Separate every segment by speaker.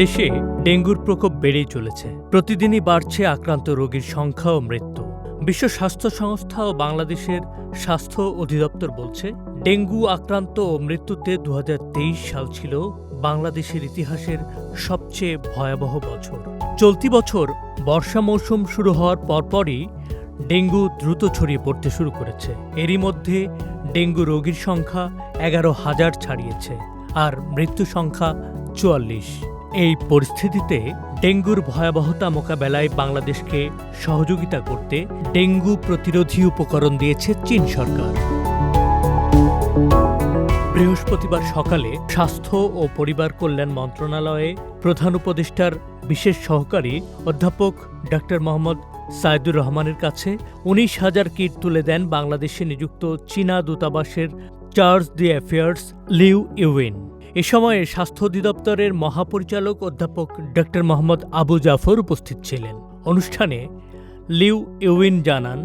Speaker 1: দেশে ডেঙ্গুর প্রকোপ বেড়েই চলেছে। প্রতিদিনই বাড়ছে আক্রান্ত রোগীর সংখ্যা ও মৃত্যু। বিশ্ব স্বাস্থ্য সংস্থা ও বাংলাদেশের স্বাস্থ্য অধিদপ্তর বলছে, ডেঙ্গু আক্রান্ত ও মৃত্যুতে দু হাজার তেইশ সাল ছিল বাংলাদেশের ইতিহাসের সবচেয়ে ভয়াবহ বছর। চলতি বছর বর্ষা মৌসুম শুরু হওয়ার পরপরই ডেঙ্গু দ্রুত ছড়িয়ে পড়তে শুরু করেছে। এরই মধ্যে ডেঙ্গু রোগীর সংখ্যা এগারো হাজার ছাড়িয়েছে, আর মৃত্যু সংখ্যা চুয়াল্লিশ। এই পরিস্থিতিতে ডেঙ্গুর ভয়াবহতা মোকাবেলায় বাংলাদেশকে সহযোগিতা করতে ডেঙ্গু প্রতিরোধী উপকরণ দিয়েছে চীন সরকার। বৃহস্পতিবার সকালে স্বাস্থ্য ও পরিবার কল্যাণ মন্ত্রণালয়ে প্রধান উপদেষ্টার বিশেষ সহকারী অধ্যাপক ডক্টর মোহাম্মদ সাইদুর রহমানের কাছে উনিশ হাজার কিট তুলে দেন বাংলাদেশে নিযুক্ত চীনা দূতাবাসের charge de affaires Liu Yuyin. এ সময়ে স্বাস্থ্য অধিদপ্তরের মহাপরিচালক অধ্যাপক ডক্টর মোহাম্মদ আবু জাফর উপস্থিত ছিলেন। অনুষ্ঠানে লিউ ইউইন জানান,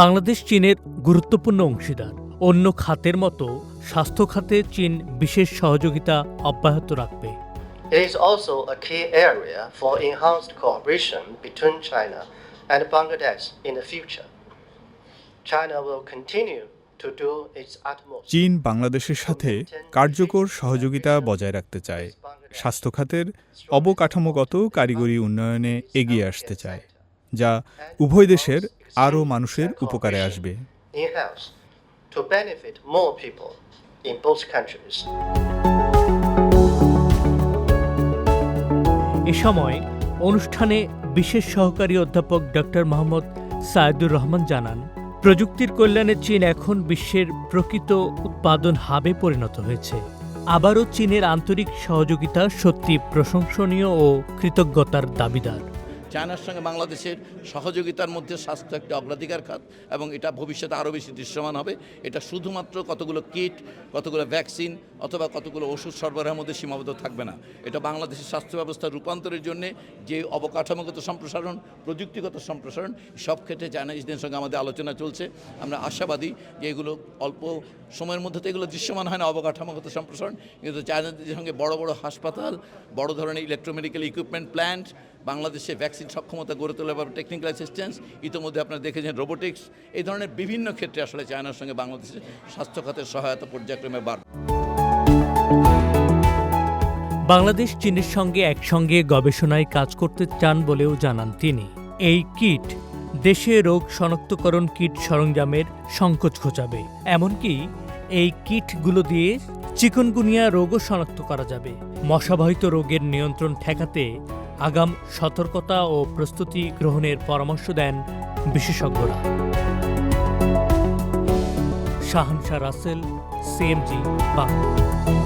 Speaker 1: বাংলাদেশ চীনের গুরুত্বপূর্ণ অংশীদার। অন্য খাতের মতো স্বাস্থ্য খাতে চীন বিশেষ সহযোগিতা অব্যাহত রাখবে।
Speaker 2: It is also a key area for enhanced cooperation between China and Bangladesh in the future. China will continue
Speaker 3: চীন বাংলাদেশের সাথে কার্যকর সহযোগিতা বজায় রাখতে চায়। স্বাস্থ্য খাতের অবকাঠামোগত কারিগরি উন্নয়নে এগিয়ে আসতে চায় যা উভয় দেশের আরও মানুষের উপকারে আসবে.
Speaker 1: এ সময় অনুষ্ঠানে বিশেষ সহকারী অধ্যাপক ডক্টর মোহাম্মদ সায়েদুর রহমান জানান প্রযুক্তির কল্যাণে চীন এখন বিশ্বের প্রকৃত উৎপাদন হাবে পরিণত হয়েছে। আবারও চীনের আন্তরিক সহযোগিতা সত্যি প্রশংসনীয় ও কৃতজ্ঞতার দাবিদার।
Speaker 4: চায়নার সঙ্গে বাংলাদেশের সহযোগিতার মধ্যে স্বাস্থ্য একটি অগ্রাধিকার খাত, এবং এটা ভবিষ্যতে আরও বেশি দৃশ্যমান হবে। এটা শুধুমাত্র কতগুলো কিট, কতগুলো ভ্যাকসিন অথবা কতগুলো ওষুধ সরবরাহের মধ্যে সীমাবদ্ধ থাকবে না। এটা বাংলাদেশের স্বাস্থ্য ব্যবস্থার রূপান্তরের জন্য যে অবকাঠামোগত সম্প্রসারণ, প্রযুক্তিগত সম্প্রসারণ, সব ক্ষেত্রে চায়নাজদের সঙ্গে আমাদের আলোচনা চলছে। আমরা আশাবাদী যে এগুলো অল্প সময়ের মধ্যে তো এগুলো দৃশ্যমান হয় না, অবকাঠামোগত সম্প্রসারণ। কিন্তু চায়নাদের সঙ্গে বড় বড় হাসপাতাল, বড় ধরনের ইলেকট্রোমেডিক্যাল ইকুইপমেন্ট প্ল্যান্ট বাংলাদেশে ভ্যাকসিন সক্ষমতা গড়ে তোলা বা টেকনিক্যাল অ্যাসিস্ট্যান্স ইতিমধ্যে আপনারা দেখেছেন রোবোটিক্স এই ধরনের বিভিন্ন ক্ষেত্রে আসলে চায়নার সঙ্গে বাংলাদেশের স্বাস্থ্য খাতের সহায়তা পর্যায়ক্রমে বাড়বে
Speaker 1: বাংলাদেশ, চীনের সঙ্গে একসঙ্গে গবেষণায় কাজ করতে চান বলেও জানান তিনি। এই কিট দেশে রোগ শনাক্তকরণ কিট সরঞ্জামের সংকোচ ঘোচাবে। এমনকি এই কিটগুলো দিয়ে চিকনগুনিয়া রোগও শনাক্ত করা যাবে। মশাবাহিত রোগের নিয়ন্ত্রণ ঠেকাতে আগাম সতর্কতা ও প্রস্তুতি গ্রহণের পরামর্শ দেন বিশেষজ্ঞরা। শাহনশাহ রাসেল সিএমজি বাংলা।